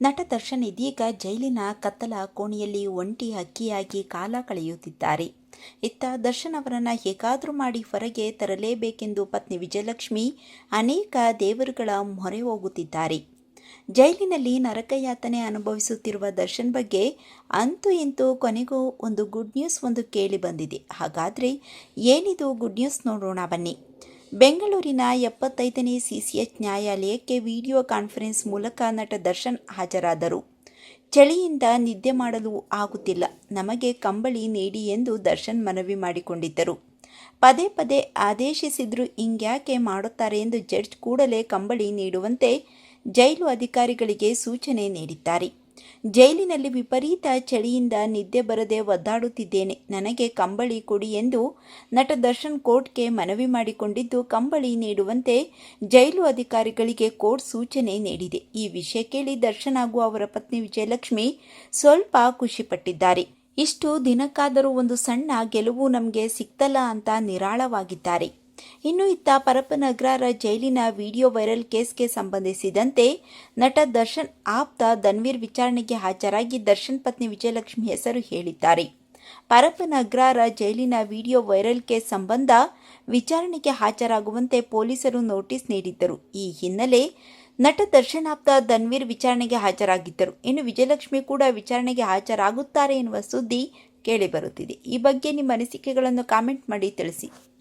ನಟ ದರ್ಶನ್ ಇದೀಗ ಜೈಲಿನ ಕತ್ತಲ ಕೋಣೆಯಲ್ಲಿ ಒಂಟಿ ಹಕ್ಕಿಯಾಗಿ ಕಾಲ ಕಳೆಯುತ್ತಿದ್ದಾರೆ. ಇತ್ತ ದರ್ಶನ್ ಅವರನ್ನು ಹೇಗಾದರೂ ಮಾಡಿ ಹೊರಗೆ ತರಲೇಬೇಕೆಂದು ಪತ್ನಿ ವಿಜಯಲಕ್ಷ್ಮಿ ಅನೇಕ ದೇವರುಗಳ ಮೊರೆ ಹೋಗುತ್ತಿದ್ದಾರೆ. ಜೈಲಿನಲ್ಲಿ ನರಕಯಾತನೆ ಅನುಭವಿಸುತ್ತಿರುವ ದರ್ಶನ್ ಬಗ್ಗೆ ಅಂತೂ ಇಂತೂ ಕೊನೆಗೂ ಒಂದು ಗುಡ್ ನ್ಯೂಸ್ ಒಂದು ಕೇಳಿ ಬಂದಿದೆ. ಹಾಗಾದರೆ ಏನಿದು ಗುಡ್ ನ್ಯೂಸ್ ನೋಡೋಣ ಬನ್ನಿ. ಬೆಂಗಳೂರಿನ ಎಪ್ಪತ್ತೈದನೇ ಸಿಸಿಎಚ್ ನ್ಯಾಯಾಲಯಕ್ಕೆ ವಿಡಿಯೋ ಕಾನ್ಫರೆನ್ಸ್ ಮೂಲಕ ನಟ ದರ್ಶನ್ ಹಾಜರಾದರು. ಚಳಿಯಿಂದ ನಿದ್ದೆ ಮಾಡಲು ಆಗುತ್ತಿಲ್ಲ. ನಮಗೆ ಕಂಬಳಿ ನೀಡಿ ಎಂದು ದರ್ಶನ್ ಮನವಿ ಮಾಡಿಕೊಂಡಿದ್ದರು. ಪದೇ ಪದೇ ಆದೇಶಿಸಿದ್ರು ಹಿಂಗ್ಯಾಕೆ ಮಾಡುತ್ತಾರೆ ಎಂದು ಜಡ್ಜ್ ಕೂಡಲೇ ಕಂಬಳಿ ನೀಡುವಂತೆ ಜೈಲು ಅಧಿಕಾರಿಗಳಿಗೆ ಸೂಚನೆ ನೀಡಿದ್ದಾರೆ. ಜೈಲಿನಲ್ಲಿ ವಿಪರೀತ ಚಳಿಯಿಂದ ನಿದ್ದೆ ಬರದೆ ಒದ್ದಾಡುತ್ತಿದ್ದೇನೆ. ನನಗೆ ಕಂಬಳಿ ಕೊಡಿ ಎಂದು ನಟ ದರ್ಶನ್ ಕೋರ್ಟ್ಗೆ ಮನವಿ ಮಾಡಿಕೊಂಡಿದ್ದು, ಕಂಬಳಿ ನೀಡುವಂತೆ ಜೈಲು ಅಧಿಕಾರಿಗಳಿಗೆ ಕೋರ್ಟ್ ಸೂಚನೆ ನೀಡಿದೆ. ಈ ವಿಷಯ ಕೇಳಿ ದರ್ಶನ್ ಹಾಗೂ ಅವರ ಪತ್ನಿ ವಿಜಯಲಕ್ಷ್ಮಿ ಸ್ವಲ್ಪ ಖುಷಿಪಟ್ಟಿದ್ದಾರೆ. ಇಷ್ಟು ದಿನಕ್ಕಾದರೂ ಒಂದು ಸಣ್ಣ ಗೆಲುವು ನಮಗೆ ಸಿಕ್ತಲ್ಲ ಅಂತ ನಿರಾಳವಾಗಿದ್ದಾರೆ. ಇನ್ನು ಇತ್ತ ಪರಪ್ಪನಗರ ಜೈಲಿನ ವಿಡಿಯೋ ವೈರಲ್ ಕೇಸ್ಗೆ ಸಂಬಂಧಿಸಿದಂತೆ ನಟ ದರ್ಶನ್ ಆಪ್ತ ಧನ್ವೀರ್ ವಿಚಾರಣೆಗೆ ಹಾಜರಾಗಿ ದರ್ಶನ್ ಪತ್ನಿ ವಿಜಯಲಕ್ಷ್ಮಿ ಹೆಸರು ಹೇಳಿದ್ದಾರೆ. ಪರಪ್ಪನಗ್ರಾರ ಜೈಲಿನ ವಿಡಿಯೋ ವೈರಲ್ ಕೇಸ್ ಸಂಬಂಧ ವಿಚಾರಣೆಗೆ ಹಾಜರಾಗುವಂತೆ ಪೊಲೀಸರು ನೋಟಿಸ್ ನೀಡಿದ್ದರು. ಈ ಹಿನ್ನೆಲೆ ನಟ ದರ್ಶನ್ ಆಪ್ತ ಧನ್ವೀರ್ ವಿಚಾರಣೆಗೆ ಹಾಜರಾಗಿದ್ದರು. ಇನ್ನು ವಿಜಯಲಕ್ಷ್ಮಿ ಕೂಡ ವಿಚಾರಣೆಗೆ ಹಾಜರಾಗುತ್ತಾರೆ ಎನ್ನುವ ಸುದ್ದಿ ಕೇಳಿಬರುತ್ತಿದೆ. ಈ ಬಗ್ಗೆ ನಿಮ್ಮ ಅನಿಸಿಕೆಗಳನ್ನು ಕಾಮೆಂಟ್ ಮಾಡಿ ತಿಳಿಸಿ.